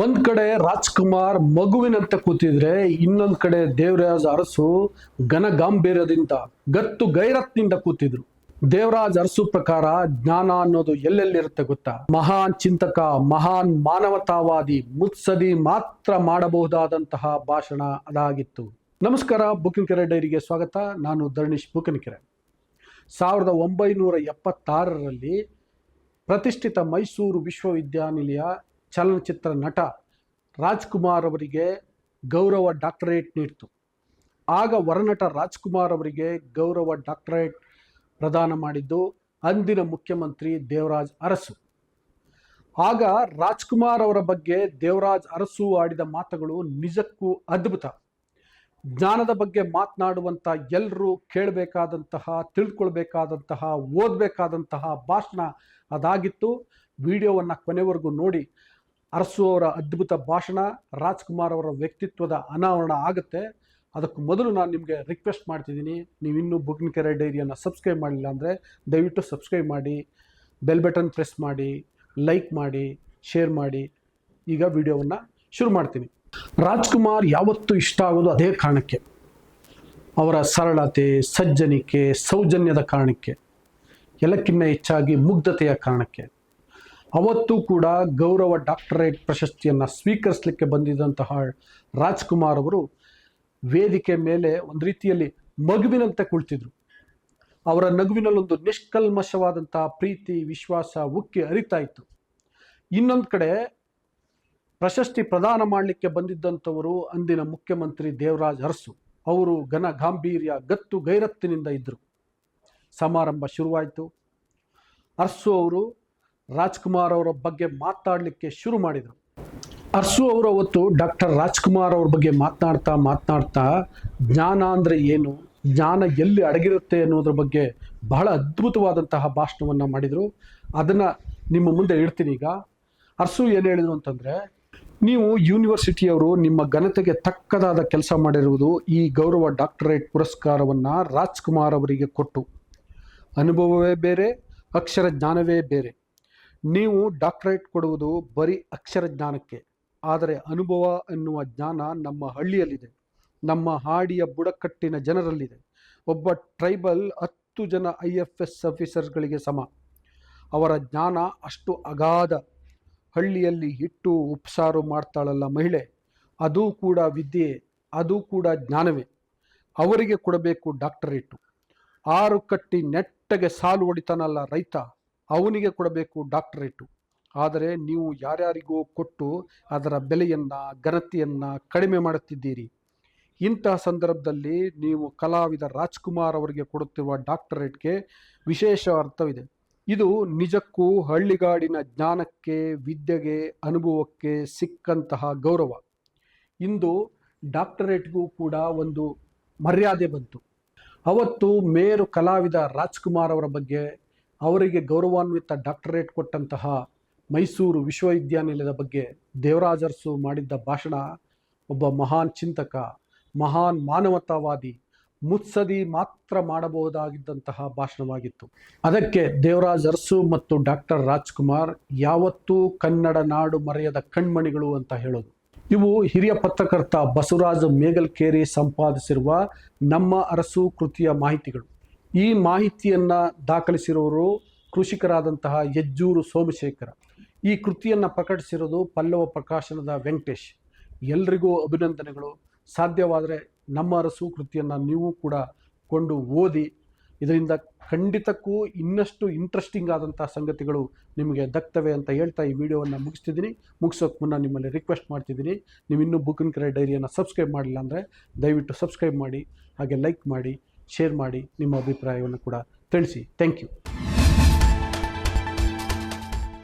ಒಂದ್ ಕಡೆ ರಾಜ್ಕುಮಾರ್ ಮಗುವಿನಂತೆ ಕೂತಿದ್ರೆ, ಇನ್ನೊಂದ್ ಕಡೆ ದೇವರಾಜ್ ಅರಸು ಘನ ಗಾಂಭೀರ್ಯದಿಂದ ಗತ್ತು ಗೈರತ್ನಿಂದ ಕೂತಿದ್ರು. ದೇವರಾಜ್ ಅರಸು ಪ್ರಕಾರ ಜ್ಞಾನ ಅನ್ನೋದು ಎಲ್ಲೆಲ್ಲಿರುತ್ತೆ ಗೊತ್ತಾ? ಮಹಾನ್ ಚಿಂತಕ, ಮಹಾನ್ ಮಾನವತಾವಾದಿ, ಮುತ್ಸದಿ ಮಾತ್ರ ಮಾಡಬಹುದಾದಂತಹ ಭಾಷಣ ಅದಾಗಿತ್ತು. ನಮಸ್ಕಾರ ಬುಕಿನಕೆರೆ ಡೈರಿಗೆ ಸ್ವಾಗತ. ನಾನು ಧರ್ಣೀಶ್ ಬುಕನ್ಕೆರೆ. ಸಾವಿರದ ಒಂಬೈನೂರ ಎಪ್ಪತ್ತಾರರಲ್ಲಿ ಪ್ರತಿಷ್ಠಿತ ಮೈಸೂರು ವಿಶ್ವವಿದ್ಯಾನಿಲಯ ಚಲನಚಿತ್ರ ನಟ ರಾಜ್ಕುಮಾರ್ ಅವರಿಗೆ ಗೌರವ ಡಾಕ್ಟರೇಟ್ ನೀಡಿತು. ಆಗ ವರನಟ ರಾಜ್ಕುಮಾರ್ ಅವರಿಗೆ ಗೌರವ ಡಾಕ್ಟರೇಟ್ ಪ್ರದಾನ ಮಾಡಿದ್ದು ಅಂದಿನ ಮುಖ್ಯಮಂತ್ರಿ ದೇವರಾಜ್ ಅರಸು. ಆಗ ರಾಜ್ಕುಮಾರ್ ಅವರ ಬಗ್ಗೆ ದೇವರಾಜ್ ಅರಸು ಆಡಿದ ಮಾತುಗಳು ನಿಜಕ್ಕೂ ಅದ್ಭುತ. ಜ್ಞಾನದ ಬಗ್ಗೆ ಮಾತನಾಡುವಂಥ ಎಲ್ಲರೂ ಕೇಳಬೇಕಾದಂತಹ, ತಿಳ್ಕೊಳ್ಬೇಕಾದಂತಹ, ಓದಬೇಕಾದಂತಹ ಭಾಷಣ ಅದಾಗಿತ್ತು. ವಿಡಿಯೋವನ್ನು ಕೊನೆವರೆಗೂ ನೋಡಿ. ಅರಸು ಅವರ ಅದ್ಭುತ ಭಾಷಣ, ರಾಜ್ಕುಮಾರ್ ಅವರ ವ್ಯಕ್ತಿತ್ವದ ಅನಾವರಣ ಆಗುತ್ತೆ. ಅದಕ್ಕೂ ಮೊದಲು ನಾನು ನಿಮಗೆ ರಿಕ್ವೆಸ್ಟ್ ಮಾಡ್ತಿದ್ದೀನಿ. ನೀವು ಇನ್ನೂ ಬುಕ್ನಿಕೆರೆ ಡೈರಿಯನ್ನು ಸಬ್ಸ್ಕ್ರೈಬ್ ಮಾಡಿಲ್ಲ ಅಂದರೆ ದಯವಿಟ್ಟು ಸಬ್ಸ್ಕ್ರೈಬ್ ಮಾಡಿ ಬೆಲ್ ಬಟನ್ ಪ್ರೆಸ್ ಮಾಡಿ ಲೈಕ್ ಮಾಡಿ ಶೇರ್ ಮಾಡಿ. ಈಗ ವಿಡಿಯೋವನ್ನು ಶುರು ಮಾಡ್ತೀನಿ. ರಾಜ್ಕುಮಾರ್ ಯಾವತ್ತೂ ಇಷ್ಟ ಆಗೋದು ಅದೇ ಕಾರಣಕ್ಕೆ. ಅವರ ಸರಳತೆ, ಸಜ್ಜನಿಕೆ, ಸೌಜನ್ಯದ ಕಾರಣಕ್ಕೆ. ಎಲ್ಲಕ್ಕಿಂತ ಹೆಚ್ಚಾಗಿ ಮುಗ್ಧತೆಯ ಕಾರಣಕ್ಕೆ. ಅವತ್ತು ಕೂಡ ಗೌರವ ಡಾಕ್ಟರೇಟ್ ಪ್ರಶಸ್ತಿಯನ್ನು ಸ್ವೀಕರಿಸಲಿಕ್ಕೆ ಬಂದಿದ್ದಂತಹ ರಾಜ್ಕುಮಾರ್ ಅವರು ವೇದಿಕೆ ಮೇಲೆ ಒಂದು ರೀತಿಯಲ್ಲಿ ಮಗುವಿನಂತೆ ಕುಳಿತಿದ್ರು. ಅವರ ನಗುವಿನಲ್ಲೊಂದು ನಿಷ್ಕಲ್ಮಶವಾದಂತಹ ಪ್ರೀತಿ, ವಿಶ್ವಾಸ ಉಕ್ಕಿ ಅರಿತಾ ಇತ್ತು. ಇನ್ನೊಂದು ಕಡೆ ಪ್ರಶಸ್ತಿ ಪ್ರದಾನ ಮಾಡಲಿಕ್ಕೆ ಬಂದಿದ್ದಂಥವರು ಅಂದಿನ ಮುಖ್ಯಮಂತ್ರಿ ದೇವರಾಜ್ ಅರಸು. ಅವರು ಘನ ಗಾಂಭೀರ್ಯ, ಗತ್ತು, ಗೈರತ್ತಿನಿಂದ ಇದ್ದರು ಸಮಾರಂಭ ಶುರುವಾಯಿತು. ಅರಸು ಅವರು ರಾಜ್ಕುಮಾರ್ ಅವರ ಬಗ್ಗೆ ಮಾತಾಡಲಿಕ್ಕೆ ಶುರು ಮಾಡಿದರು. ಅರ್ಸು ಅವರು ಅವತ್ತು ಡಾಕ್ಟರ್ ರಾಜ್ಕುಮಾರ್ ಅವ್ರ ಬಗ್ಗೆ ಮಾತನಾಡ್ತಾ ಮಾತನಾಡ್ತಾ ಜ್ಞಾನ ಅಂದರೆ ಏನು, ಜ್ಞಾನ ಎಲ್ಲಿ ಅಡಗಿರುತ್ತೆ ಅನ್ನೋದ್ರ ಬಗ್ಗೆ ಬಹಳ ಅದ್ಭುತವಾದಂತಹ ಭಾಷಣವನ್ನು ಮಾಡಿದರು. ಅದನ್ನು ನಿಮ್ಮ ಮುಂದೆ ಇಡ್ತೀನಿ ಈಗ. ಅರ್ಸು ಏನು ಹೇಳಿದರು ಅಂತಂದರೆ, ನೀವು ಯೂನಿವರ್ಸಿಟಿಯವರು ನಿಮ್ಮ ಘನತೆಗೆ ತಕ್ಕದಾದ ಕೆಲಸ ಮಾಡಿರುವುದು ಈ ಗೌರವ ಡಾಕ್ಟರೇಟ್ ಪುರಸ್ಕಾರವನ್ನು ರಾಜ್ಕುಮಾರ್ ಅವರಿಗೆ ಕೊಟ್ಟು. ಅನುಭವವೇ ಬೇರೆ, ಅಕ್ಷರ ಜ್ಞಾನವೇ ಬೇರೆ. ನೀವು ಡಾಕ್ಟರೇಟ್ ಕೊಡುವುದು ಬರೀ ಅಕ್ಷರ ಜ್ಞಾನಕ್ಕೆ, ಆದರೆ ಅನುಭವ ಎನ್ನುವ ಜ್ಞಾನ ನಮ್ಮ ಹಳ್ಳಿಯಲ್ಲಿದೆ. ನಮ್ಮ ಹಾಡಿಯ ಬುಡಕಟ್ಟಿನ ಜನರಲ್ಲಿದೆ. ಒಬ್ಬ ಟ್ರೈಬಲ್ ಹತ್ತು ಜನ ಐ ಎಫ್ ಎಸ್ ಆಫೀಸರ್ಗಳಿಗೆ ಸಮ. ಅವರ ಜ್ಞಾನ ಅಷ್ಟು ಅಗಾಧ. ಹಳ್ಳಿಯಲ್ಲಿ ಹಿಟ್ಟು ಉಪ್ಸಾರು ಮಾಡ್ತಾಳಲ್ಲ ಮಹಿಳೆ. ಅದು ಕೂಡ ವಿದ್ಯೆ, ಅದು ಕೂಡ ಜ್ಞಾನವೇ. ಅವರಿಗೆ ಕೊಡಬೇಕು ಡಾಕ್ಟರೇಟು ಆರು ಕಟ್ಟಿ ನೆಟ್ಟಗೆ ಸಾಲು ಹೊಡಿತಾನಲ್ಲ ರೈತ. ಅವನಿಗೆ ಕೊಡಬೇಕು ಡಾಕ್ಟರೇಟು. ಆದರೆ ನೀವು ಯಾರ್ಯಾರಿಗೋ ಕೊಟ್ಟು ಅದರ ಬೆಲೆಯನ್ನು, ಘನತೆಯನ್ನು ಕಡಿಮೆ ಮಾಡುತ್ತಿದ್ದೀರಿ. ಇಂತಹ ಸಂದರ್ಭದಲ್ಲಿ ನೀವು ಕಲಾವಿದ ರಾಜ್ಕುಮಾರ್ ಅವರಿಗೆ ಕೊಡುತ್ತಿರುವ ಡಾಕ್ಟರೇಟ್ಗೆ ವಿಶೇಷ ಅರ್ಥವಿದೆ. ಇದು ನಿಜಕ್ಕೂ ಹಳ್ಳಿಗಾಡಿನ ಜ್ಞಾನಕ್ಕೆ, ವಿದ್ಯೆಗೆ, ಅನುಭವಕ್ಕೆ ಸಿಕ್ಕಂತಹ ಗೌರವ. ಇಂದು ಡಾಕ್ಟರೇಟ್ಗೂ ಕೂಡ ಒಂದು ಮರ್ಯಾದೆ ಬಂತು. ಅವತ್ತು ಮೇರು ಕಲಾವಿದ ರಾಜ್ಕುಮಾರ್ ಅವರ ಬಗ್ಗೆ ಅವರಿಗೆ ಗೌರವಾನ್ವಿತ ಡಾಕ್ಟರೇಟ್ ಕೊಟ್ಟಂತಹ ಮೈಸೂರು ವಿಶ್ವವಿದ್ಯಾನಿಲಯದ ಬಗ್ಗೆ ದೇವರಾಜರ್ಸು ಮಾಡಿದ್ದ ಭಾಷಣ ಒಬ್ಬ ಮಹಾನ್ ಚಿಂತಕ, ಮಹಾನ್ ಮಾನವತಾವಾದಿ, ಮುತ್ಸದಿ ಮಾತ್ರ ಮಾಡಬಹುದಾಗಿದ್ದಂತಹ ಭಾಷಣವಾಗಿತ್ತು. ಅದಕ್ಕೆ ದೇವರಾಜ್ ಅರಸು ಮತ್ತು ಡಾಕ್ಟರ್ ರಾಜ್ಕುಮಾರ್, ಯಾವತ್ತೂ ಕನ್ನಡ ನಾಡು ಮರೆಯದ ಕಣ್ಮಣಿಗಳು ಅಂತ ಹೇಳೋದು. ಇವು ಹಿರಿಯ ಪತ್ರಕರ್ತ ಬಸವರಾಜ ಮೇಗಲ್ಕೇರಿ ಸಂಪಾದಿಸಿರುವ ನಮ್ಮ ಅರಸು ಕೃತಿಯ ಮಾಹಿತಿಗಳು. ಈ ಮಾಹಿತಿಯನ್ನು ದಾಖಲಿಸಿರೋರು ಕೃಷಿಕರಾದಂತಹ ಯಜ್ಜೂರು ಸೋಮಶೇಖರ. ಈ ಕೃತಿಯನ್ನು ಪ್ರಕಟಿಸಿರೋದು ಪಲ್ಲವ ಪ್ರಕಾಶನದ ವೆಂಕಟೇಶ್. ಎಲ್ರಿಗೂ ಅಭಿನಂದನೆಗಳು. ಸಾಧ್ಯವಾದರೆ ನಮ್ಮ ಅರಸು ಕೃತಿಯನ್ನು ನೀವು ಕೂಡ ಕೊಂಡು ಓದಿ, ಇದರಿಂದ ಖಂಡಿತಕ್ಕೂ ಇನ್ನಷ್ಟು ಇಂಟ್ರೆಸ್ಟಿಂಗ್ ಆದಂಥ ಸಂಗತಿಗಳು ನಿಮಗೆ ದಕ್ತವೆ ಅಂತ ಹೇಳ್ತಾ ಈ ವಿಡಿಯೋವನ್ನು ಮುಗಿಸ್ತಿದ್ದೀನಿ. ಮುಗಿಸೋಕೆ ಮುನ್ನ ನಿಮ್ಮಲ್ಲಿ ರಿಕ್ವೆಸ್ಟ್ ಮಾಡ್ತಿದ್ದೀನಿ. ನೀವು ಇನ್ನೂ ಬುಕ್ಕಿನ ಕರೆ ಡೈರಿಯನ್ನು ಸಬ್ಸ್ಕ್ರೈಬ್ ಮಾಡಿಲ್ಲ ಅಂದರೆ ದಯವಿಟ್ಟು ಸಬ್ಸ್ಕ್ರೈಬ್ ಮಾಡಿ, ಹಾಗೆ ಲೈಕ್ ಮಾಡಿ. ಶೇರ್ ಮಾಡಿ ನಿಮ್ಮ ಅಭಿಪ್ರಾಯವನ್ನು ಕೂಡ ತಿಳಿಸಿ. Thank you.